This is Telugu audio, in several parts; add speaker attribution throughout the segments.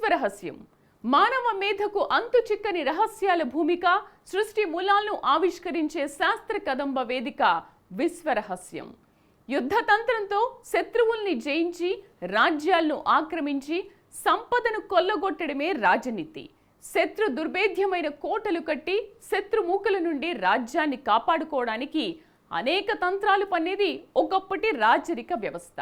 Speaker 1: విశ్వరహస్యం మానవ మేధకు అంతు చిక్కని రహస్యాల భూమిక సృష్టి మూలాలను ఆవిష్కరించే శాస్త్ర కదంబ వేదిక విశ్వరహస్యం యుద్ధతంత్రంతో శత్రువుల్ని జయించి రాజ్యాలను ఆక్రమించి సంపదను కొల్లగొట్టడమే రాజనీతి. శత్రు దుర్భేద్యమైన కోటలు కట్టి శత్రు మూకల నుండి రాజ్యాన్ని కాపాడుకోవడానికి అనేక తంత్రాలు పన్నేది ఒకప్పటి రాజరిక వ్యవస్థ.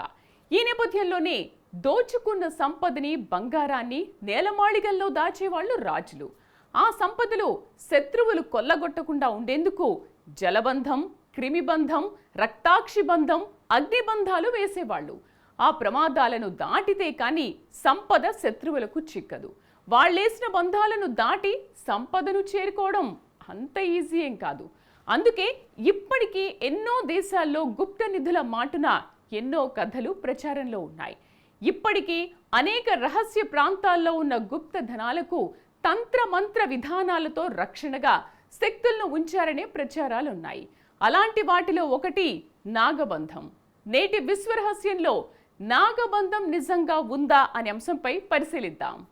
Speaker 1: ఈ నేపథ్యంలోనే దోచుకున్న సంపదని బంగారాన్ని నేలమాళిగల్లో దాచేవాళ్ళు రాజులు. ఆ సంపదలు శత్రువులు కొల్లగొట్టకుండా ఉండేందుకు జలబంధం క్రిమిబంధం రక్తాక్షి బంధం అగ్నిబంధాలు వేసేవాళ్ళు. ఆ ప్రమాదాలను దాటితే కాని సంపద శత్రువులకు చిక్కదు. వాళ్ళేసిన బంధాలను దాటి సంపదను చేరుకోవడం అంత ఈజీ ఏం కాదు. అందుకే ఇప్పటికీ ఎన్నో దేశాల్లో గుప్త నిధుల మాటున ఎన్నో కథలు ప్రచారంలో ఉన్నాయి. ఇప్పటికీ అనేక రహస్య ప్రాంతాల్లో ఉన్న గుప్త ధనాలకు తంత్ర మంత్ర విధానాలతో రక్షణగా శక్తులను ఉంచారనే ప్రచారాలున్నాయి. అలాంటి వాటిలో ఒకటి నాగబంధం. నేటి విశ్వరహస్యంలో నాగబంధం నిజంగా ఉందా అనే అంశంపై పరిశీలిద్దాం.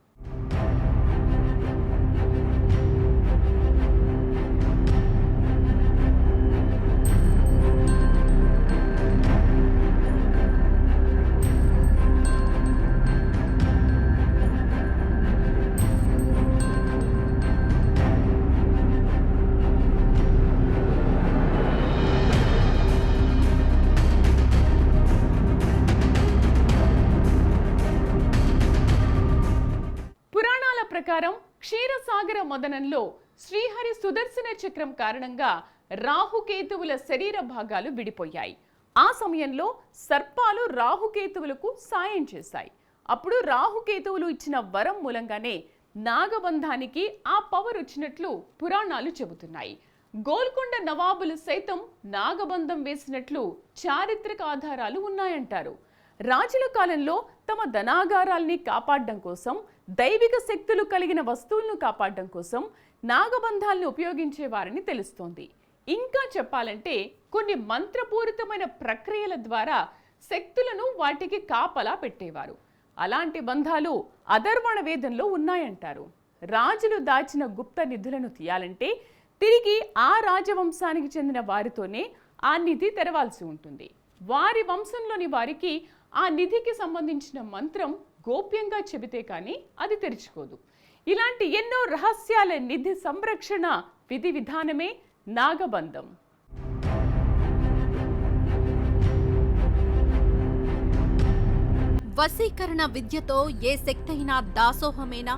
Speaker 1: మదనంలో శ్రీహరి సుదర్శన చక్రం కారణంగా రాహుకేతువుల శరీర భాగాలు విడిపోయాయి. ఆ సమయంలో సర్పాలు రాహుకేతువులకు సాయం చేశాయి. అప్పుడు రాహుకేతువులు ఇచ్చిన వరం మూలంగానే నాగబంధానికి ఆ పవర్ వచ్చినట్లు పురాణాలు చెబుతున్నాయి. గోల్కొండ నవాబులు సైతం నాగబంధం వేసినట్లు చారిత్రక ఆధారాలు ఉన్నాయంటారు. రాజుల కాలంలో తమ ధనాగారాల్ని కాపాడడం కోసం దైవిక శక్తులు కలిగిన వస్తువులను కాపాడడం కోసం నాగబంధాలను ఉపయోగించేవారని తెలుస్తోంది. ఇంకా చెప్పాలంటే కొన్ని మంత్రపూరితమైన ప్రక్రియల ద్వారా శక్తులను వాటికి కాపలా పెట్టేవారు. అలాంటి బంధాలు అధర్వణ వేదంలో ఉన్నాయంటారు. రాజులు దాచిన గుప్త నిధులను తీయాలంటే తిరిగి ఆ రాజవంశానికి చెందిన వారితోనే ఆ నిధి తెరవాల్సి ఉంటుంది. వారి వంశంలోని వారికి ఆ నిధికి సంబంధించిన మంత్రం గోప్యంగా చెబితే కానీ అది తెరుచుకోదు. ఇలాంటి ఎన్నో రహస్యాల నిధి సంరక్షణ విధి విధానమే నాగబంధం.
Speaker 2: వశీకరణ విద్యతో ఏ శక్తైనా దాసోహమేనా?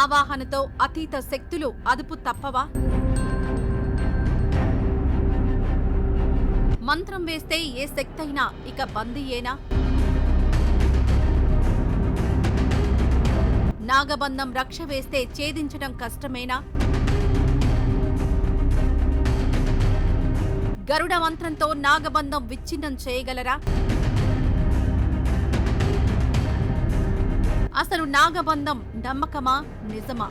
Speaker 2: ఆవాహనతో అతీత శక్తులు అదుపు తప్పవా? మంత్రం వేస్తే ఏ శక్తైనా ఇక బందీయేనా నాగబంధం రక్ష వేస్తే ఛేదించడం కష్టమేనా? గరుడ మంత్రంతో నాగబంధం విచ్ఛిన్నం చేయగలరా? అసలు నాగబంధం నమ్మకమా నిజమా?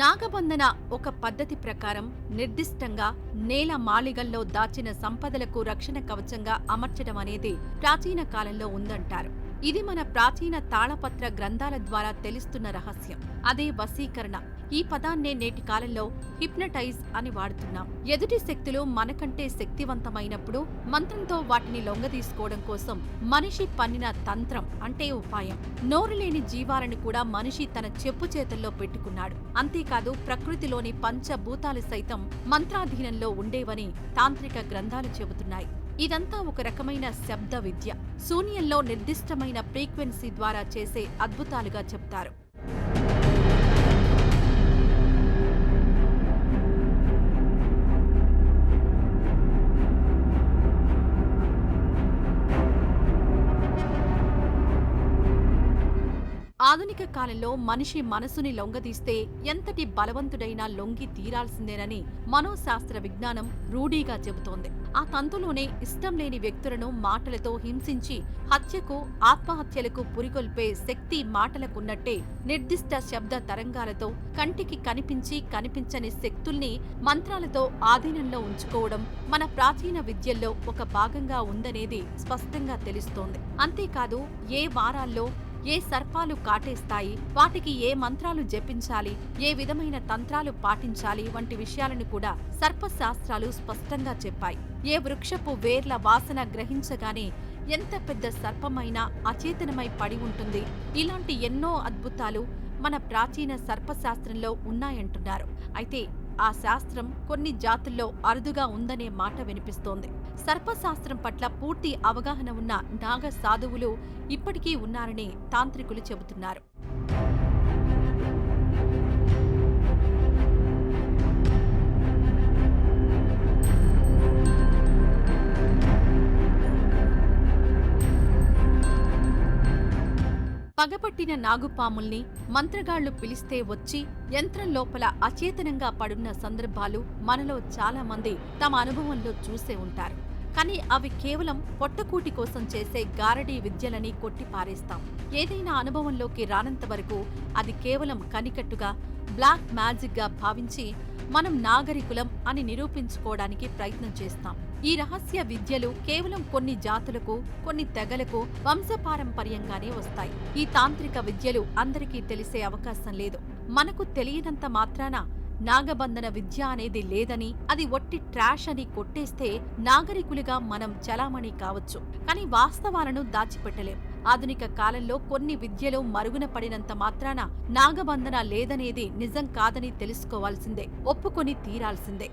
Speaker 2: నాగబంధన ఒక పద్ధతి ప్రకారం నిర్దిష్టంగా నేల మాళిగల్లో దాచిన సంపదలకు రక్షణ కవచంగా అమర్చడం అనేది ప్రాచీన కాలంలో ఉందంటారు. ఇది మన ప్రాచీన తాళపత్ర గ్రంథాల ద్వారా తెలుస్తున్న రహస్యం. అదే వశీకరణ. ఈ పదాన్నే నేటి కాలంలో హిప్నటైజ్ అని వాడుతున్నాం. ఎదుటి శక్తులు మనకంటే శక్తివంతమైనప్పుడు మంత్రంతో వాటిని లొంగదీసుకోవడం కోసం మనిషి పన్నిన తంత్రం అంటే ఉపాయం. నోరు లేని జీవాలను కూడా మనిషి తన చెప్పు చేతుల్లో పెట్టుకున్నాడు. అంతేకాదు ప్రకృతిలోని పంచభూతాలు సైతం మంత్రాధీనంలో ఉండేవని తాంత్రిక గ్రంథాలు చెబుతున్నాయి. ఇదంతా ఒక రకమైన శబ్ద విద్య శూన్యంలో నిర్దిష్టమైన ఫ్రీక్వెన్సీ ద్వారా చేసే అద్భుతాలుగా చెప్తారు. ఆధునిక కాలంలో మనిషి మనసుని లొంగదీస్తే ఎంతటి బలవంతుడైనా లొంగి తీరాల్సిందేనని మనోశాస్త్ర విజ్ఞానం రూఢీగా చెబుతోంది. ఆ తంతులోనే ఇష్టం లేని వ్యక్తులను మాటలతో హింసించి హత్యకు ఆత్మహత్యలకు పురికొల్పే శక్తి మాటలకున్నట్టే నిర్దిష్ట శబ్ద తరంగాలతో కంటికి కనిపించి కనిపించని శక్తుల్ని మంత్రాలతో ఆధీనంలో ఉంచుకోవడం మన ప్రాచీన విద్యల్లో ఒక భాగంగా ఉందనేది స్పష్టంగా తెలుస్తోంది. అంతేకాదు ఏ వారాల్లో ఏ సర్పాలు కాటేస్తాయి? వాటికి ఏ మంత్రాలు జపించాలి? ఏ విధమైన తంత్రాలు పాటించాలి? వంటి విషయాలను కూడా సర్పశాస్త్రాలు స్పష్టంగా చెప్పాయి. ఏ వృక్షపు వేర్ల వాసన గ్రహించగానే ఎంత పెద్ద సర్పమైనా అచేతనమై పడి ఉంటుంది. ఇలాంటి ఎన్నో అద్భుతాలు మన ప్రాచీన సర్పశాస్త్రంలో ఉన్నాయంటున్నారు. అయితే ఆ శాస్త్రం కొన్ని జాతుల్లో అరుదుగా ఉందనే మాట వినిపిస్తోంది. సర్పశాస్త్రం పట్ల పూర్తి అవగాహన ఉన్న నాగ సాధువులు ఇప్పటికీ ఉన్నారని తాంత్రికులు చెబుతున్నారు. పగపట్టిన నాగుపాముల్ని మంత్రగాళ్ళు పిలిస్తే వచ్చి యంత్రం లోపల అచేతనంగా పడున్న సందర్భాలు మనలో చాలామంది తమ అనుభవంలో చూసే ఉంటారు. కానీ అవి కేవలం పొట్టకూటి కోసం చేసే గారడీ విద్యలని కొట్టిపారేస్తాం. ఏదైనా అనుభవంలోకి రానంత వరకు అది కేవలం కనికట్టుగా బ్లాక్ మ్యాజిక్గా భావించి మనం నాగరికులం అని నిరూపించుకోవడానికి ప్రయత్నం చేస్తాం. ఈ రహస్య విద్యలు కేవలం కొన్ని జాతులకు కొన్ని తెగలకు వంశపారంపర్యంగానే వస్తాయి. ఈ తాంత్రిక విద్యలు అందరికీ తెలిసే అవకాశం లేదు. మనకు తెలియనంత మాత్రాన నాగబంధన విద్య అనేది లేదని అది ఒట్టి ట్రాష్ అని కొట్టేస్తే నాగరికులుగా మనం చలామణి కావచ్చు. కానీ వాస్తవాలను దాచిపెట్టలేం. ఆధునిక కాలంలో కొన్ని విద్యలు మరుగున పడినంత మాత్రాన నాగబంధన లేదనేది నిజం కాదని తెలుసుకోవాల్సిందే ఒప్పుకొని తీరాల్సిందే.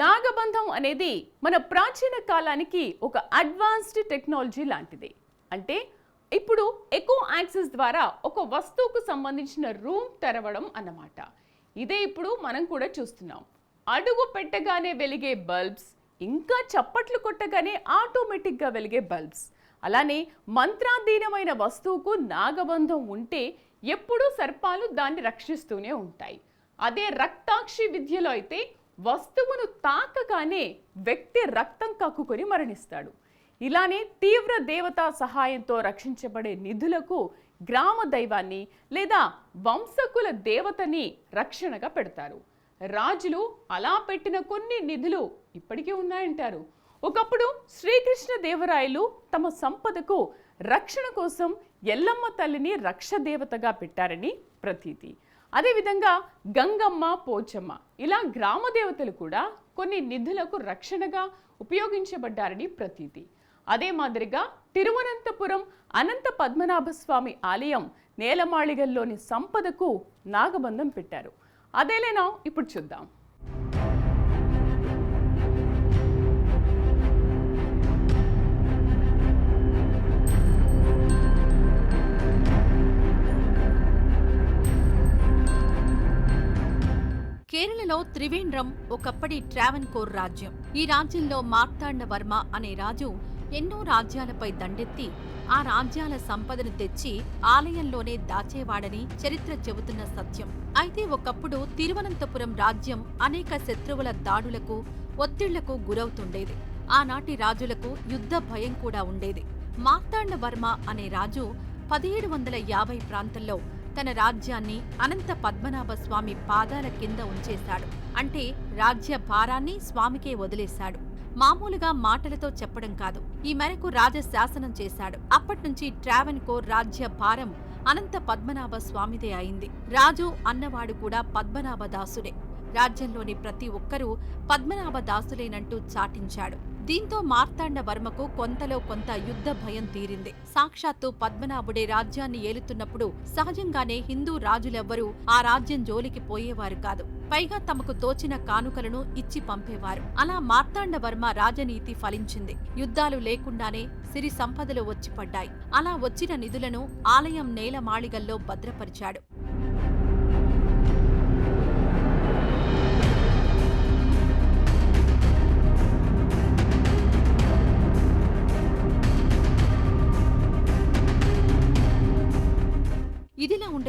Speaker 1: నాగబంధం అనేది మన ప్రాచీన కాలానికి ఒక అడ్వాన్స్డ్ టెక్నాలజీ లాంటిది. అంటే ఇప్పుడు ఎకో యాక్సెస్ ద్వారా ఒక వస్తువుకు సంబంధించిన రూమ్ తెరవడం అన్నమాట. ఇదే ఇప్పుడు మనం కూడా చూస్తున్నాం. అడుగు పెట్టగానే వెలిగే బల్బ్స్ ఇంకా చప్పట్లు కొట్టగానే ఆటోమేటిక్గా వెలిగే బల్బ్స్. అలానే మంత్రాధీనమైన వస్తువుకు నాగబంధం ఉంటే ఎప్పుడూ సర్పాలు దాన్ని రక్షిస్తూనే ఉంటాయి. అదే రక్తాక్షి విద్యలో అయితే వస్తువును తాకగానే వ్యక్తి రక్తం కక్కుకొని మరణిస్తాడు. ఇలానే తీవ్ర దేవతా సహాయంతో రక్షించబడే నిధులకు గ్రామ దైవాన్ని లేదా వంశకుల దేవతని రక్షణగా పెడతారు. రాజులు అలా పెట్టిన కొన్ని నిధులు ఇప్పటికీ ఉన్నాయంటారు. ఒకప్పుడు శ్రీకృష్ణ దేవరాయలు తమ సంపదకు రక్షణ కోసం ఎల్లమ్మ తల్లిని రక్ష దేవతగా పెట్టారని ప్రతీతి. అదేవిధంగా గంగమ్మ పోచమ్మ ఇలా గ్రామ దేవతలు కూడా కొన్ని నిధులకు రక్షణగా ఉపయోగించబడ్డారని ప్రతీతి. అదే మాదిరిగా తిరువనంతపురం అనంత పద్మనాభ స్వామి ఆలయం నేలమాళిగల్లోని సంపదకు నాగబంధం పెట్టారు. అదేలేనా? ఇప్పుడు చూద్దాం.
Speaker 2: కేరళలో త్రివేంద్రం ఒకప్పటి ట్రావెన్కోర్ రాజ్యం. ఈ రాజ్యంలో మార్తాండవర్మ అనే రాజు ఎన్నో రాజ్యాలపై దండెత్తి ఆ రాజ్యాల సంపదను తెచ్చి ఆలయంలోనే దాచేవాడని చరిత్ర చెబుతున్న సత్యం. అయితే ఒకప్పుడు తిరువనంతపురం రాజ్యం అనేక శత్రువుల దాడులకు ఒత్తిళ్ళకు గురవుతుండేది. ఆనాటి రాజులకు యుద్ధ భయం కూడా ఉండేది. మార్తాండవర్మ అనే రాజు పదిహేడు వందల యాభై ప్రాంతంలో తన రాజ్యాన్ని అనంత పద్మనాభ స్వామి పాదాల కింద ఉంచేశాడు. అంటే రాజ్య భారాన్ని స్వామికే వదిలేశాడు. మామూలుగా మాటలతో చెప్పడం కాదు. ఈ మేరకు రాజశాసనం చేశాడు. అప్పట్నుంచి ట్రావెన్కోర్ రాజ్య భారం అనంత పద్మనాభ స్వామిదే అయింది. రాజు అన్నవాడు కూడా పద్మనాభ దాసుడే. రాజ్యంలోని ప్రతి ఒక్కరూ పద్మనాభ దాసులేనంటూ చాటించాడు. దీంతో మార్తాండ వర్మకు కొంతలో కొంత యుద్ధ భయం తీరింది. సాక్షాత్తు పద్మనాభుడే రాజ్యాన్ని ఏలుతున్నప్పుడు సహజంగానే హిందూ రాజులెవ్వరూ ఆ రాజ్యం జోలికి పోయేవారు కాదు. పైగా తమకు తోచిన కానుకలను ఇచ్చి పంపేవారు. అలా మార్తాండవర్మ రాజనీతి ఫలించింది. యుద్ధాలు లేకుండానే సిరి సంపదలు వచ్చి పడ్డాయి అలా వచ్చిన నిధులను ఆలయం నేల మాళిగల్లో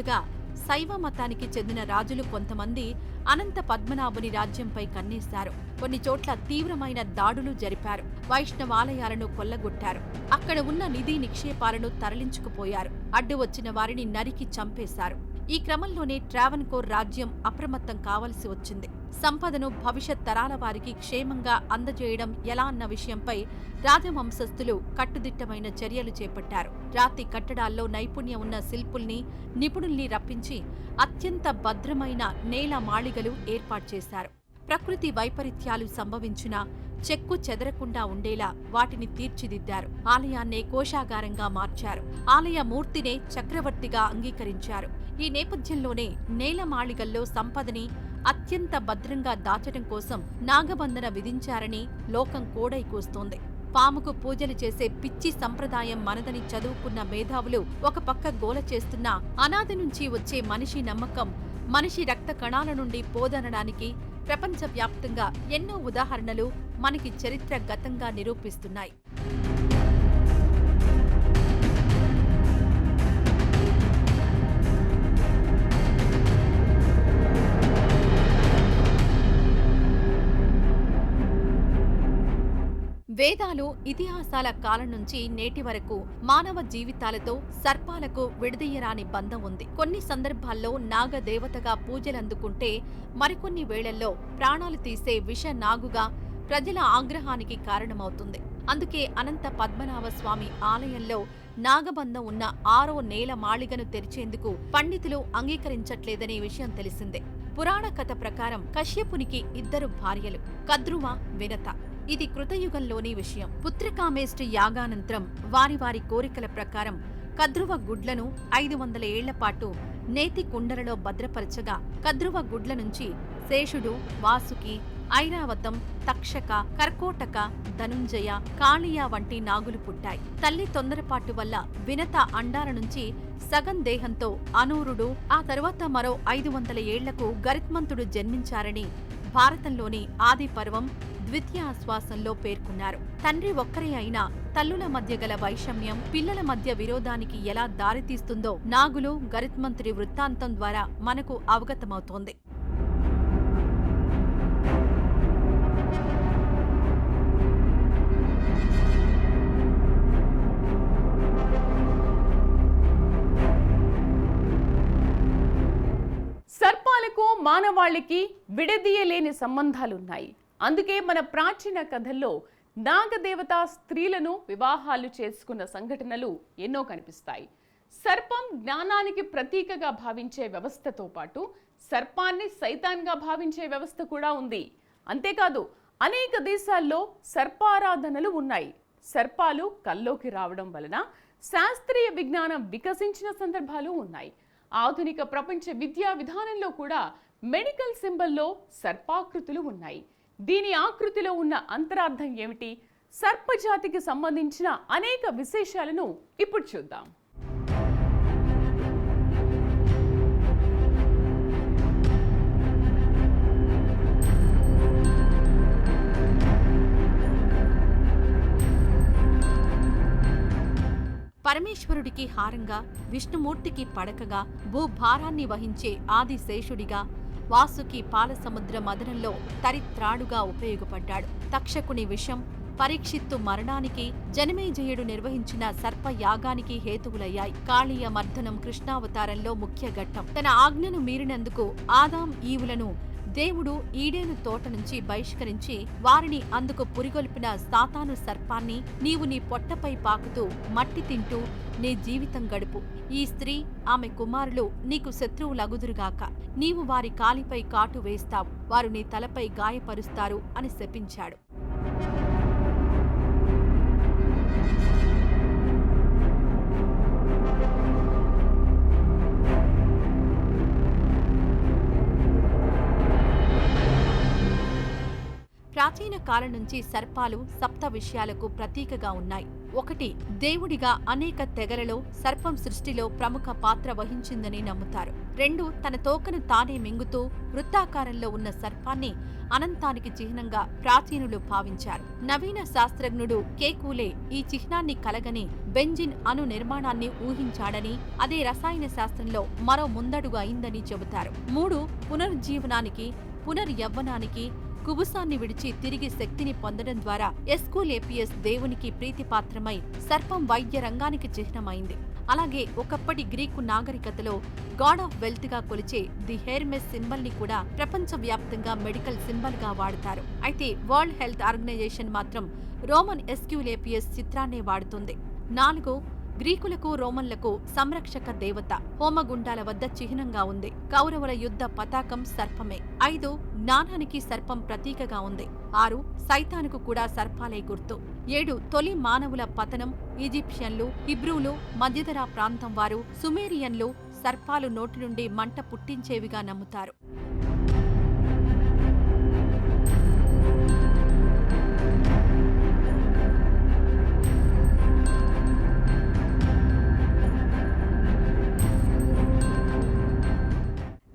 Speaker 2: భద్రపరిచాడు శైవ మతానికి చెందిన రాజులు కొంతమంది అనంత పద్మనాభుని రాజ్యంపై కన్నేశారు. కొన్ని చోట్ల తీవ్రమైన దాడులు జరిపారు. వైష్ణవాలయాలను కొల్లగొట్టారు. అక్కడ ఉన్న నిధి నిక్షేపాలను తరలించుకుపోయారు. అడ్డు వచ్చిన వారిని నరికి చంపేశారు. ఈ క్రమంలోనే ట్రావెన్కోర్ రాజ్యం అప్రమత్తం కావలసి వచ్చింది. సంపదను భవిష్యత్ తరాల వారికి క్షేమంగా అందజేయడం ఎలా అన్న విషయంపై రాజవంశస్థులు కట్టుదిట్టమైన చర్యలు చేపట్టారు. రాతి కట్టడాల్లో నైపుణ్యం ఉన్న శిల్పుల్ని నిపుణుల్ని రప్పించి అత్యంత భద్రమైన నేల మాళిగలు ఏర్పాటు చేశారు. ప్రకృతి వైపరీత్యాలు సంభవించినా చెక్కు చెదరకుండా ఉండేలా వాటిని తీర్చిదిద్దారు. ఆలయాన్నే కోశాగారంగా మార్చారు. ఆలయ మూర్తినే చక్రవర్తిగా అంగీకరించారు. ఈ నేపథ్యంలోనే నేలమాళిగల్లో సంపదని అత్యంత భద్రంగా దాచడం కోసం నాగబంధన విధించారని లోకం కోడై కూస్తోంది. పాముకు పూజలు చేసే పిచ్చి సంప్రదాయం మనదని చదువుకున్న మేధావులు ఒక పక్క గోల చేస్తున్నా అనాది నుంచి వచ్చే మనిషి నమ్మకం మనిషి రక్త కణాల నుండి పోదనడానికి ప్రపంచవ్యాప్తంగా ఎన్నో ఉదాహరణలు మనకి చరిత్ర గతంగా నిరూపిస్తున్నాయి. వేదాలు ఇతిహాసాల కాలం నుంచి నేటి వరకు మానవ జీవితాలతో సర్పాలకు విడదీయరాని బంధం ఉంది. కొన్ని సందర్భాల్లో నాగ దేవతగా పూజలందుకుంటే మరికొన్ని వేళల్లో ప్రాణాలు తీసే విష నాగుగా ప్రజల ఆగ్రహానికి కారణమవుతుంది. అందుకే అనంత పద్మనాభ స్వామి ఆలయంలో నాగబంధం ఉన్న ఆరో నేల మాళిగను తెరిచేందుకు పండితులు అంగీకరించట్లేదనే విషయం తెలిసిందే. పురాణ కథ ప్రకారం కశ్యపునికి ఇద్దరు భార్యలు కద్రువ వినత. ఇది కృతయుగంలోని విషయం. పుత్రికామేష్టి యాగానంతరం వారి వారి కోరికల ప్రకారం కద్రువ గుడ్లను ఐదు వందల ఏళ్ళపాటు నేతి కుండలలో భద్రపరచగా కద్రువ గుడ్ల నుంచి శేషుడు వాసుకి ఐరావతం తక్షక కర్కోటక ధనుంజయ కాళియా వంటి నాగులు పుట్టాయి. తల్లి తొందరపాటు వల్ల వినత అండాల నుంచి సగం దేహంతో అనూరుడు ఆ తరువాత మరో ఐదు వందల ఏళ్ళకు గరిత్మంతుడు జన్మించారని భారతంలోని ఆది పర్వం ద్వితీయాశ్వాసంలో పేర్కొన్నారు. తండ్రి ఒక్కరే అయినా తల్లుల మధ్య గల వైషమ్యం పిల్లల మధ్య విరోధానికి ఎలా దారితీస్తుందో నాగులు గరిత్మంత్రి వృత్తాంతం ద్వారా మనకు అవగతమవుతోంది.
Speaker 1: సర్పాలకు మానవాళికి విడదీయలేని సంబంధాలున్నాయి. అందుకే మన ప్రాచీన కథల్లో నాగదేవత స్త్రీలను వివాహాలు చేసుకున్న సంఘటనలు ఎన్నో కనిపిస్తాయి. సర్పం జ్ఞానానికి ప్రతీకగా భావించే వ్యవస్థతో పాటు సర్పాన్ని సైతాన్గా భావించే వ్యవస్థ కూడా ఉంది. అంతేకాదు అనేక దేశాల్లో సర్పారాధనలు ఉన్నాయి. సర్పాలు కల్లోకి రావడం వలన శాస్త్రీయ విజ్ఞానం వికసించిన సందర్భాలు ఉన్నాయి. ఆధునిక ప్రపంచ విద్యా విధానంలో కూడా మెడికల్ సింబల్లో సర్పాకృతులు ఉన్నాయి. దీని ఆకృతిలో ఉన్న అంతరార్థం ఏమిటి? సర్పజాతికి సంబంధించిన అనేక విశేషాలను ఇప్పుడు చూద్దాం.
Speaker 2: పరమేశ్వరుడికి హారంగా విష్ణుమూర్తికి పడకగా భూభారాన్ని వహించే ఆదిశేషుడిగా వాసుకి పాలసముద్ర మదనంలో తరిత్రాడుగా ఉపయోగపడ్డాడు. తక్షకుని విషం పరీక్షిత్తు మరణానికి జనమేజయుడు నిర్వహించిన సర్పయాగానికి హేతువులయ్యాయి. కాళీయ మర్దనం కృష్ణావతారంలో ముఖ్య ఘట్టం. తన ఆజ్ఞను మీరినందుకు ఆదాం ఈవులను దేవుడు ఈడేను తోట నుంచి బహిష్కరించి వారిని అందుకు పురిగొల్పిన సాతాను సర్పాన్ని నీవు నీ పొట్టపై పాకుతూ మట్టి తింటూ నీ జీవితం గడుపు. ఈ స్త్రీ ఆమె కుమారులు నీకు శత్రువులగుదురుగాక. నీవు వారి కాలిపై కాటు వేస్తావు వారు నీ తలపై గాయపరుస్తారు అని శపించాడు. ప్రాచీన కాలం నుంచి సర్పాలు సప్త విషయాలకు ప్రతీకగా ఉన్నాయి. ఒకటి దేవుడిగా అనేక తెగలలో సర్పం సృష్టిలో ప్రముఖ పాత్ర వహించిందని నమ్ముతారు. రెండు తన తోకను తానే మింగుతూ వృత్తాకారంలో ఉన్న సర్పాన్ని అనంతానికి చిహ్నంగా ప్రాచీనులు భావించారు. నవీన శాస్త్రజ్ఞుడు కేకూలే ఈ చిహ్నాన్ని కలగని బెంజిన్ అణు నిర్మాణాన్ని ఊహించాడని అదే రసాయన శాస్త్రంలో మరో ముందడుగు అయిందని చెబుతారు. మూడు పునరుజ్జీవనానికి పునర్యవ్వనానికి కుబుసాన్ని విడిచి తిరిగి శక్తిని పొందడం ద్వారా ఎస్కూలేపియస్ దేవునికి ప్రీతిపాత్రమై సర్పం వైద్య రంగానికి చిహ్నమైంది. అలాగే ఒకప్పటి గ్రీకు నాగరికతలో గాడ్ ఆఫ్ వెల్త్గా కొలిచే ది హెర్మెస్ సింబల్ని కూడా ప్రపంచ వ్యాప్తంగా మెడికల్ సింబల్గా వాడతారు. అయితే వరల్డ్ హెల్త్ ఆర్గనైజేషన్ మాత్రం రోమన్ ఎస్క్యూలేపియస్ చిత్రాన్నే వాడుతుంది. నాలుగు గ్రీకులకు రోమన్లకు సంరక్షక దేవత. హోమగుండాల వద్ద చిహ్నంగా ఉంది. కౌరవుల యుద్ధ పతాకం సర్పమే. ఐదు జ్ఞానానికి సర్పం ప్రతీకగా ఉంది. ఆరు సైతానుకు కూడా సర్పాలే గుర్తు. ఏడు తొలి మానవుల పతనం. ఈజిప్షియన్లు హిబ్రూలు మధ్యధరా ప్రాంతం వారు సుమేరియన్లు సర్పాలు నోటి నుండి మంట పుట్టించేవిగా నమ్ముతారు.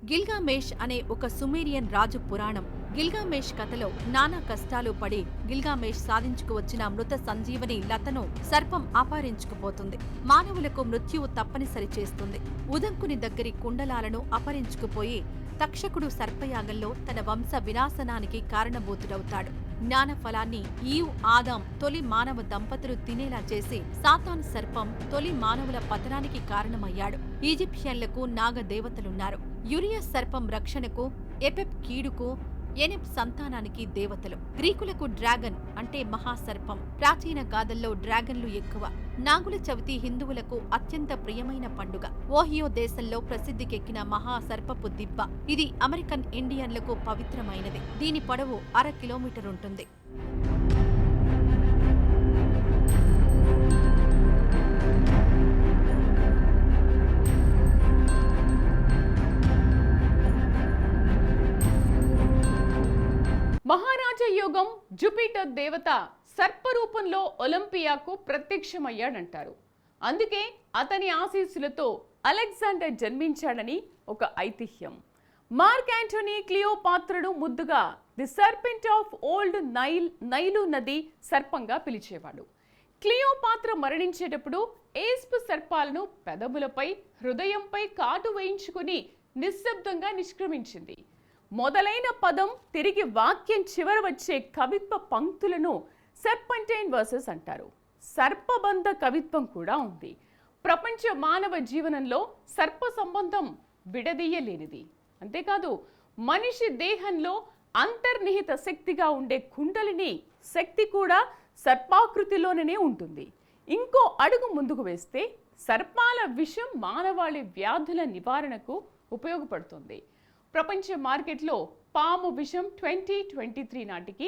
Speaker 2: గిల్గామేష్ అనే ఒక సుమేరియన్ రాజు పురాణం. గిల్గామేష్ కథలో నానా కష్టాలు పడి గిల్గామేష్ సాధించుకువచ్చిన మృత సంజీవని లతను సర్పం అపహరించుకుపోతుంది. మానవులకు మృత్యువు తప్పనిసరి చేస్తుంది. ఉదంకుని దగ్గరి కుండలాలను అపహరించుకుపోయి తక్షకుడు సర్పయాగంలో తన వంశ వినాశనానికి కారణభూతుడవుతాడు. జ్ఞానఫలాన్ని ఈవ్ ఆదాం తొలి మానవ దంపతులు తినేలా చేసి సాతాన్ సర్పం తొలి మానవుల పతనానికి కారణమయ్యాడు. ఈజిప్షియన్లకు నాగ దేవతలున్నారు యురియస్ సర్పం రక్షణకు ఎపెప్ కీడుకు ఎనిప్ సంతానానికి దేవతలు. గ్రీకులకు డ్రాగన్ అంటే మహాసర్పం. ప్రాచీన గాథల్లో డ్రాగన్లు ఎక్కువ. నాగుల చవితి హిందువులకు అత్యంత ప్రియమైన పండుగ. ఓహియో దేశంలో ప్రసిద్ధికెక్కిన మహాసర్పపు దిబ్బ. ఇది అమెరికన్ ఇండియన్లకు పవిత్రమైనది. దీని పొడవు అర కిలోమీటర్
Speaker 1: మహారాజ యోగం జుపిటర్ దేవత సర్పరూపంలో ఒలింపియాకు ప్రత్యక్షమయ్యాడంటారు. అందుకే అతని ఆశీస్సులతో అలెగ్జాండర్ జన్మించాడని ఒక ఐతిహ్యం. మార్క్ యాంటోనీ క్లియోపాత్రను ముద్దుగా the serpent of old Nile Nile నది సర్పంగా పిలిచేవాడు. క్లియోపాత్ర మరణించేటప్పుడు ఏస్పు సర్పాలను పెదవులపై హృదయంపై కాటు వేయించుకుని నిశ్శబ్దంగా నిష్క్రమించింది. మొదలైన పదం తిరిగి వాక్యం చివర వచ్చే కవిత్వ పంక్తులను సెర్పంటైన్ వర్సెస్ అంటారు. సర్పబంధ కవిత్వం కూడా ఉంది. ప్రపంచ మానవ జీవనంలో సర్ప సంబంధం విడదీయలేనిది. అంతేకాదు మనిషి దేహంలో అంతర్నిహిత శక్తిగా ఉండే కుండలిని శక్తి కూడా సర్పాకృతిలోనే ఉంటుంది. ఇంకో అడుగు ముందుకు వేస్తే సర్పాల విషం మానవాళి వ్యాధుల నివారణకు ఉపయోగపడుతుంది. ప్రపంచ మార్కెట్లో పాము విషం ట్వంటీ ట్వంటీ త్రీ నాటికి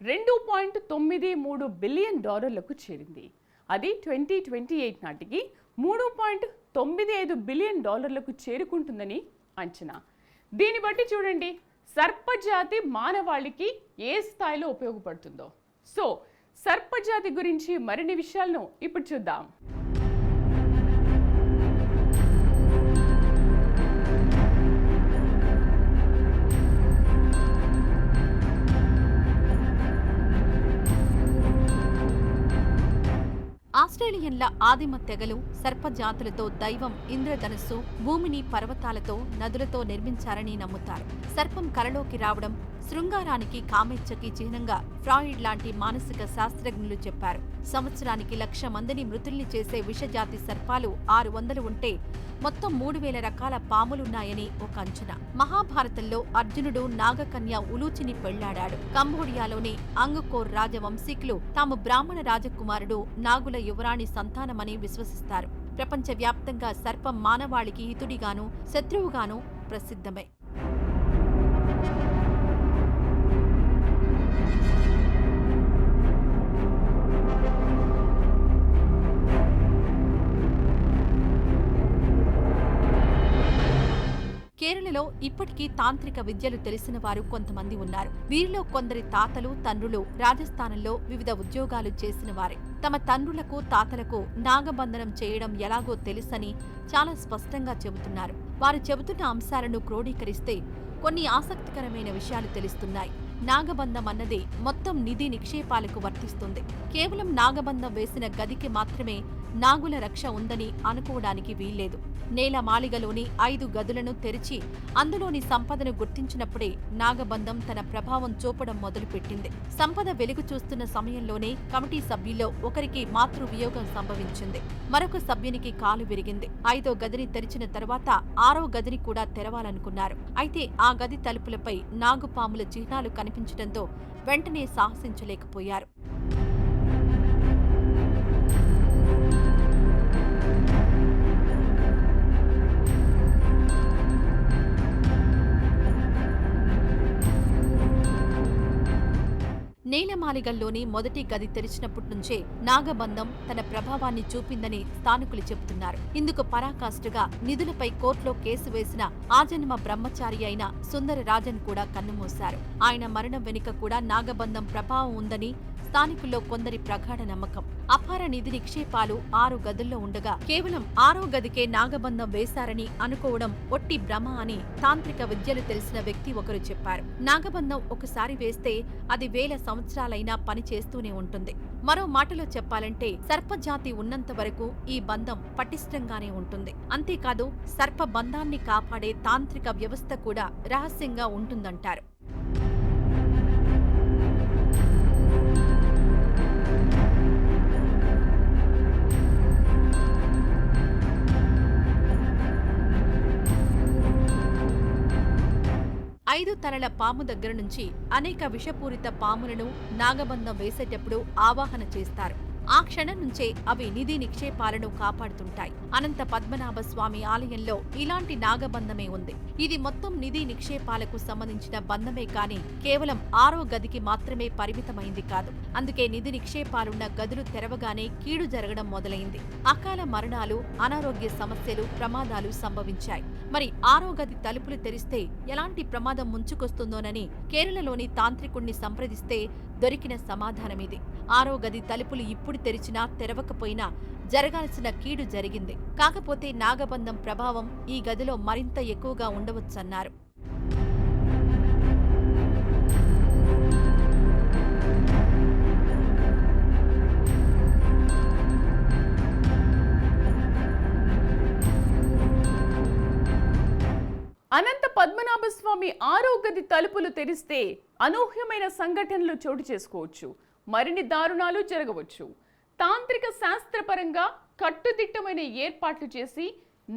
Speaker 1: రెండు పాయింట్ తొమ్మిది మూడు బిలియన్ డాలర్లకు చేరింది. అది ట్వంటీ ట్వంటీ ఎయిట్ నాటికి మూడు పాయింట్ తొమ్మిది ఐదు బిలియన్ డాలర్లకు చేరుకుంటుందని అంచనా. దీన్ని బట్టి చూడండి సర్పజాతి మానవాళికి ఏ స్థాయిలో ఉపయోగపడుతుందో. సో సర్పజాతి గురించి మరిన్ని విషయాలను ఇప్పుడు చూద్దాం.
Speaker 2: ఆస్ట్రేలియన్ల ఆదిమ తెగలు సర్పజాతులతో దైవం ఇంద్రధనుస్సు భూమిని పర్వతాలతో నదులతో నిర్మించారని నమ్ముతారు. సర్పం కరలోకి రావడం శృంగారానికి కామేచ్ఛకి చిహ్నంగా ఫ్రాయిడ్ లాంటి మానసిక శాస్త్రజ్ఞులు చెప్పారు. సంవత్సరానికి లక్ష మందిని మృతుల్ని చేసే విషజాతి సర్పాలు ఆరు వందలు ఉంటే మొత్తం మూడు వేల రకాల పాములున్నాయని ఒక అంచనా. మహాభారతంలో అర్జునుడు నాగకన్య ఉలూచిని పెళ్ళాడాడు. కంబోడియాలోని అంగకోర్ రాజవంశీకులు తాము బ్రాహ్మణ రాజకుమారుడు నాగుల యువరాణి సంతానమని విశ్వసిస్తారు. ప్రపంచవ్యాప్తంగా సర్పం మానవాళికి హితుడిగాను శత్రువుగాను ప్రసిద్ధమే. కేరళలో ఇప్పటికీ తాంత్రిక విద్యలు తెలిసిన వారు కొంతమంది ఉన్నారు. వీరిలో కొందరి తాతలు తండ్రులు రాజస్థానంలో వివిధ ఉద్యోగాలు చేసిన వారే. తమ తండ్రులకు తాతలకు నాగబంధనం చేయడం ఎలాగో తెలుసని చాలా స్పష్టంగా చెబుతున్నారు. వారు చెబుతున్న అంశాలను క్రోడీకరిస్తే కొన్ని ఆసక్తికరమైన విషయాలు తెలుస్తున్నాయి. నాగబంధం అన్నది మొత్తం నిధి నిక్షేపాలకు వర్తిస్తుంది. కేవలం నాగబంధం వేసిన గదికి మాత్రమే నాగుల రక్ష ఉందని అనుకోవడానికి వీల్లేదు. నేల మాళిగలోని ఐదు గదులను తెరిచి అందులోని సంపదను గుర్తించినప్పుడే నాగబంధం తన ప్రభావం చూపడం మొదలుపెట్టింది. సంపద వెలుగు చూస్తున్న సమయంలోనే కమిటీ సభ్యుల్లో ఒకరికి మాతృవియోగం సంభవించింది. మరొక సభ్యునికి కాలు విరిగింది. ఐదో గదిని తెరిచిన తర్వాత ఆరో గదిని కూడా తెరవాలనుకున్నారు. అయితే ఆ గది తలుపులపై నాగుపాముల చిహ్నాలు కనిపించడంతో వెంటనే సాహసించలేకపోయారు. నేలమాలిగల్లోని మొదటి గది తెరిచినప్పటి నుంచే నాగబంధం తన ప్రభావాన్ని చూపిందని స్థానికులు చెబుతున్నారు. ఇందుకు పరాకాష్ఠగా నిధులపై కోర్టులో కేసు వేసిన ఆజన్మ బ్రహ్మచారి అయిన సుందర రాజన్ కూడా కన్నుమూశారు. ఆయన మరణం వెనుక కూడా నాగబంధం ప్రభావం ఉందని స్థానికుల్లో కొందరి ప్రగాఢ నమ్మకం. అపార నిధి నిక్షేపాలు ఆరు గదుల్లో ఉండగా కేవలం ఆరో గదికే నాగబంధం వేశారని అనుకోవడం ఒట్టి భ్రమ అని తాంత్రిక విద్యలు తెలిసిన వ్యక్తి ఒకరు చెప్పారు. నాగబంధం ఒకసారి వేస్తే అది వేల సంవత్సరాలైనా పని చేస్తూనే ఉంటుంది. మరో మాటలో చెప్పాలంటే సర్పజాతి ఉన్నంత వరకు ఈ బంధం పటిష్టంగానే ఉంటుంది. అంతేకాదు సర్ప బంధాన్ని కాపాడే తాంత్రిక వ్యవస్థ కూడా రహస్యంగా ఉంటుందంటారు. ఐదు తలల పాము దగ్గర నుంచి అనేక విషపూరిత పాములను నాగబంధం వేసేటప్పుడు ఆవాహన చేస్తారు. ఆ క్షణం నుంచే అవి నిధి నిక్షేపాలను కాపాడుతుంటాయి. అనంత పద్మనాభ స్వామి ఆలయంలో ఇలాంటి నాగబంధమే ఉంది. ఇది మొత్తం నిధి నిక్షేపాలకు సంబంధించిన బంధమే కాని కేవలం ఆరో గదికి మాత్రమే పరిమితమైంది కాదు. అందుకే నిధి నిక్షేపాలున్న గదులు తెరవగానే కీడు జరగడం మొదలైంది. అకాల మరణాలు అనారోగ్య సమస్యలు ప్రమాదాలు సంభవించాయి. మరి ఆరో గది తలుపులు తెరిస్తే ఎలాంటి ప్రమాదం ముంచుకొస్తుందోనని కేరళలోని తాంత్రికుణ్ణి సంప్రదిస్తే దొరికిన సమాధానమిది. ఆరో గది తలుపులు ఇప్పుడు తెరిచినా తెరవకపోయినా జరగాల్సిన కీడు జరిగింది. కాకపోతే నాగబంధం ప్రభావం ఈ గదిలో మరింత ఎక్కువగా ఉండవచ్చన్నారు.
Speaker 1: అనంత పద్మనాభస్వామి ఆరోగ్యది ఆరో గది తలుపులు తెరిస్తే అనూహ్యమైన సంఘటనలు చోటు చేసుకోవచ్చు. మరిన్ని దారుణాలు జరగవచ్చు. తాంత్రిక శాస్త్రపరంగా కట్టుదిట్టమైన ఏర్పాట్లు చేసి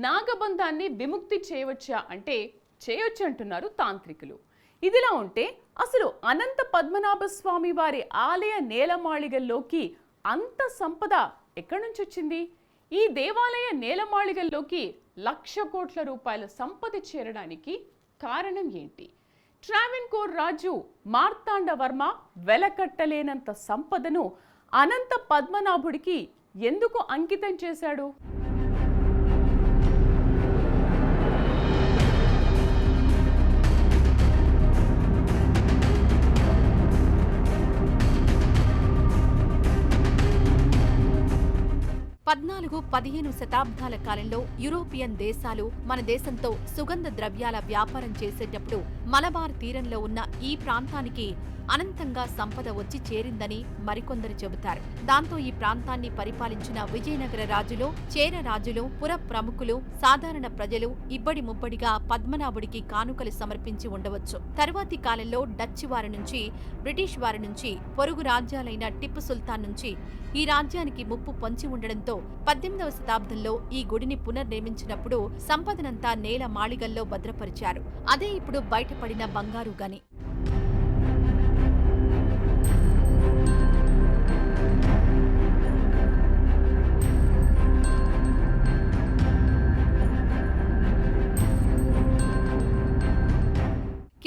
Speaker 1: నాగబంధాన్ని విముక్తి చేయవచ్చా అంటే చేయొచ్చు అంటున్నారు తాంత్రికులు. ఇదిలా ఉంటే అసలు అనంత పద్మనాభ స్వామి వారి ఆలయ నేలమాళిగల్లోకి అంత సంపద ఎక్కడి నుంచి వచ్చింది? ఈ దేవాలయ నేలమాళిగల్లోకి లక్ష కోట్ల రూపాయల సంపద చేరడానికి కారణం ఏంటి? ట్రావెన్కోర్ రాజు మార్తాండ వర్మ వెలకట్టలేనంత సంపదను అనంత పద్మనాభుడికి ఎందుకు అంకితం చేశాడు?
Speaker 2: పద్నాలుగు పదిహేను శతాబ్దాల కాలంలో యూరోపియన్ దేశాలు మన దేశంతో సుగంధ ద్రవ్యాల వ్యాపారం చేసేటప్పుడు మలబార్ తీరంలో ఉన్న ఈ ప్రాంతానికి అనంతంగా సంపద వచ్చి చేరిందని మరికొందరు చెబుతారు. దాంతో ఈ ప్రాంతాన్ని పరిపాలించిన విజయనగర రాజులు చేర రాజులు పుర ప్రముఖులు సాధారణ ప్రజలు ఇబ్బడి ముబ్బడిగా పద్మనాభుడికి కానుకలు సమర్పించి ఉండవచ్చు. తరువాతి కాలంలో డచ్ వారి నుంచి బ్రిటిష్ వారి నుంచి పొరుగు రాజ్యాలైన టిప్పు సుల్తాన్ నుంచి ఈ రాజ్యానికి ముప్పు పొంచి ఉండడంతో పద్దెనిమిదవ శతాబ్దంలో ఈ గుడిని పునర్నిర్మించినప్పుడు సంపదనంతా నేల మాళిగల్లో భద్రపరిచారు. అదే ఇప్పుడు బయటపడిన బంగారు గని.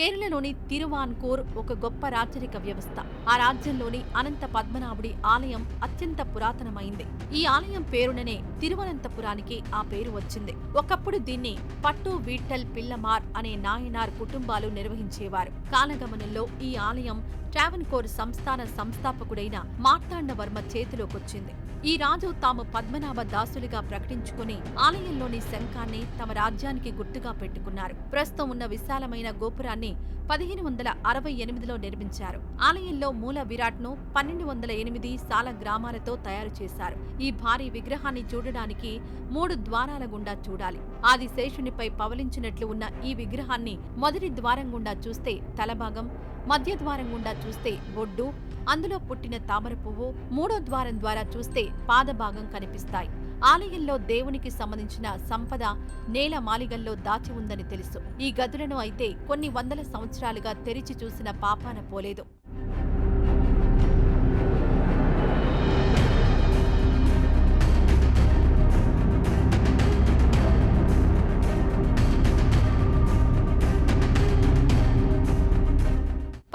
Speaker 2: కేరళలోని తిరువాన్కూర్ ఒక గొప్ప రాచరిక వ్యవస్థ. ఆ రాజ్యంలోని అనంత పద్మనాభుడి ఆలయం అత్యంత పురాతనమైంది. ఈ ఆలయం పేరుననే తిరువనంతపురానికి ఆ పేరు వచ్చింది. ఒకప్పుడు దీన్ని పట్టు వీట్టల్ పిల్లమార్ అనే నాయనార్ కుటుంబాలు నిర్వహించేవారు. కాలగమనంలో ఈ ఆలయం ట్రావెన్కోర్ సంస్థాన సంస్థాపకుడైన మార్తాండవర్మ చేతిలోకొచ్చింది. ఈ రాజు తాము పద్మనాభ దాసులుగా ప్రకటించుకుని ఆలయంలోని శంఖాన్ని తమ రాజ్యానికి గుర్తుగా పెట్టుకున్నారు. ప్రస్తుతం ఉన్న విశాలమైన గోపురాన్ని పదిహేను వందల అరవై ఎనిమిదిలో నిర్మించారు. ఆలయంలో మూల విరాట్ను పన్నెండు వందల ఎనిమిది సాల గ్రామాలతో తయారు చేశారు. ఈ భారీ విగ్రహాన్ని చూడడానికి మూడు ద్వారాల గుండా చూడాలి. ఆది శేషునిపై పవలించినట్లు ఉన్న ఈ విగ్రహాన్ని మొదటి ద్వారం గుండా చూస్తే తలభాగం మధ్య ద్వారం గుండా చూస్తే బొడ్డు అందులో పుట్టిన తామర పువ్వు మూడో ద్వారం ద్వారా చూస్తే పాదభాగం కనిపిస్తాయి. ఆలయంలో దేవునికి సంబంధించిన సంపద నేల మాలిగల్లో దాచి ఉందని తెలుసు. ఈ గదులను అయితే కొన్ని వందల సంవత్సరాలుగా తెరిచి చూసిన పాపాన పోలేదు.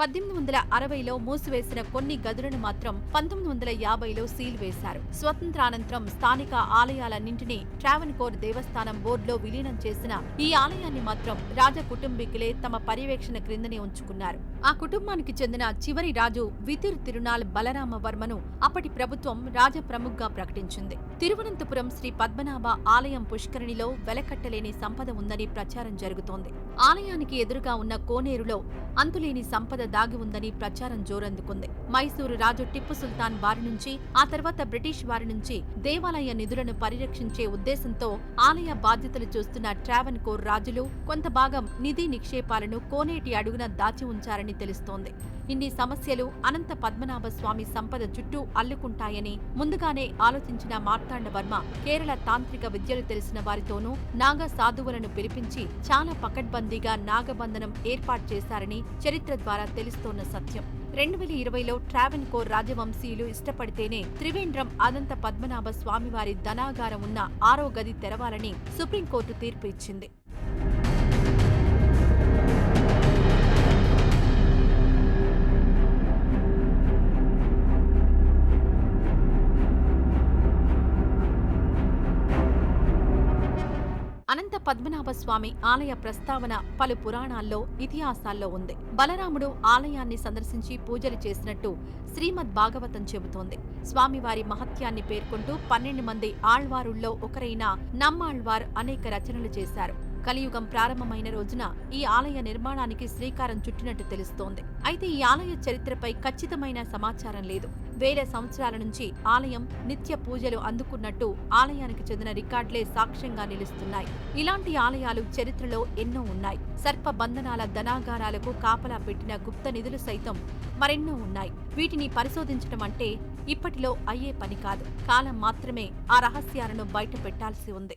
Speaker 2: పద్దెనిమిది వందల అరవైలో మూసివేసిన కొన్ని గదులను మాత్రం పంతొమ్మిది వందల యాభైలో సీల్ వేశారు. స్వతంత్రానంతరం స్థానిక ఆలయాలన్నింటినీ ట్రావెన్కోర్ దేవస్థానం బోర్డులో విలీనం చేసిన ఈ ఆలయాన్ని మాత్రం రాజ కుటుంబీకులే తమ పర్యవేక్షణ క్రిందనే ఉంచుకున్నారు. ఆ కుటుంబానికి చెందిన చివరి రాజు వితిర్ తిరునాల్ బలరామవర్మను అప్పటి ప్రభుత్వం రాజ ప్రముఖగా ప్రకటించింది. తిరువనంతపురం శ్రీ పద్మనాభ ఆలయం పుష్కరిణిలో వెలకట్టలేని సంపద ఉందని ప్రచారం జరుగుతోంది. ఆలయానికి ఎదురుగా ఉన్న కోనేరులో అంతులేని సంపద దాగి ఉందని ప్రచారం జోరందుకుంది. మైసూరు రాజు టిప్పు సుల్తాన్ వారి నుంచి ఆ తర్వాత బ్రిటిష్ వారి నుంచి దేవాలయ నిధులను పరిరక్షించే ఉద్దేశంతో ఆలయ బాధ్యతలు చూస్తున్న ట్రావెన్ కోర్ రాజులు కొంత భాగం నిధి నిక్షేపాలను కోనేటి అడుగున దాచి ఉంచారని తెలుస్తోంది. ఇన్ని సమస్యలు అనంత పద్మనాభ స్వామి సంపద చుట్టూ అల్లుకుంటాయని ముందుగానే ఆలోచించిన మార్తాండవర్మ కేరళ తాంత్రిక విద్యలు తెలిసిన వారితోనూ నాగ సాధువులను పిలిపించి చాలా పకడ్బందీగా నాగబంధనం ఏర్పాటు చేశారని చరిత్ర ద్వారా తెలుస్తోన్న సత్యం. రెండు వేల ఇరవైలో ట్రావెన్ కోర్ రాజవంశీయులు ఇష్టపడితేనే త్రివేంద్రం అనంత పద్మనాభ స్వామివారి ధనాగారం ఉన్న ఆరో గది తెరవాలని సుప్రీంకోర్టు తీర్పు ఇచ్చింది. పద్మనాభస్వామి పద్మనాభ స్వామి ఆలయ ప్రస్తావన పలు పురాణాల్లో ఇతిహాసాల్లో ఉంది. బలరాముడు ఆలయాన్ని సందర్శించి పూజలు చేసినట్టు శ్రీమద్ భాగవతం చెబుతోంది. స్వామివారి మహత్యాన్ని పేర్కొంటూ పన్నెండు మంది ఆళ్వారుల్లో ఒకరైన నమ్మాళ్వార్ అనేక రచనలు చేశారు. కలియుగం ప్రారంభమైన రోజున ఈ ఆలయ నిర్మాణానికి శ్రీకారం చుట్టినట్టు తెలుస్తోంది. అయితే ఈ ఆలయ చరిత్రపై ఖచ్చితమైన సమాచారం లేదు. వేల సంవత్సరాల నుంచి ఆలయం నిత్య పూజలు అందుకున్నట్టు ఆలయానికి చెందిన రికార్డులే సాక్ష్యంగా నిలుస్తున్నాయి. ఇలాంటి ఆలయాలు చరిత్రలో ఎన్నో ఉన్నాయి. సర్ప బంధనాల ధనాగారాలకు కాపలా పెట్టిన గుప్త నిధులు సైతం మరెన్నో ఉన్నాయి. వీటిని పరిశోధించడం అంటే ఇప్పటిలో అయ్యే పని కాదు. కాలం మాత్రమే ఆ రహస్యాలను బయట పెట్టాల్సి ఉంది.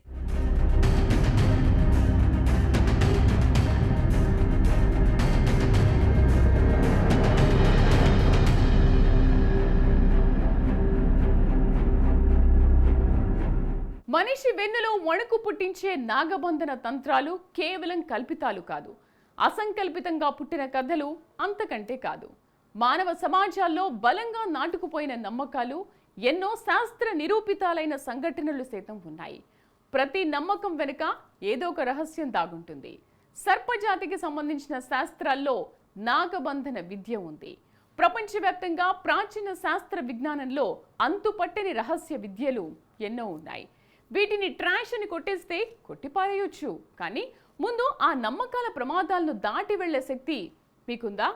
Speaker 1: మనిషి వెన్నులో వణుకు పుట్టించే నాగబంధన తంత్రాలు కేవలం కల్పితాలు కాదు. అసంకల్పితంగా పుట్టిన కథలు అంతకంటే కాదు. మానవ సమాజాల్లో బలంగా నాటుకుపోయిన నమ్మకాలు ఎన్నో శాస్త్ర నిరూపితాలైన సంఘటనలు సైతం ఉన్నాయి. ప్రతి నమ్మకం వెనుక ఏదో ఒక రహస్యం దాగుంటుంది. సర్పజాతికి సంబంధించిన శాస్త్రాల్లో నాగబంధన విద్య ఉంది. ప్రపంచవ్యాప్తంగా ప్రాచీన శాస్త్ర విజ్ఞానంలో అంతుపట్టని రహస్య విద్యలు ఎన్నో ఉన్నాయి. వీటిని ట్రాష్ అని కొట్టేస్తే కొట్టిపారేయొచ్చు. కానీ ముందు ఆ నమ్మకాల ప్రమాదాలను దాటి వెళ్ళే శక్తి మీకుందా?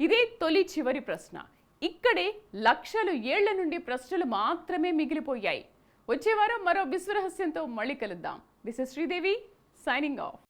Speaker 1: ఇదే తొలి చివరి ప్రశ్న. ఇక్కడే లక్షలు ఏళ్ళ నుండి ప్రశ్నలు మాత్రమే మిగిలిపోయాయి. వచ్చే వారం మరో విశ్వరహస్యంతో మళ్ళీ కలుద్దాం. This is Sridevi signing off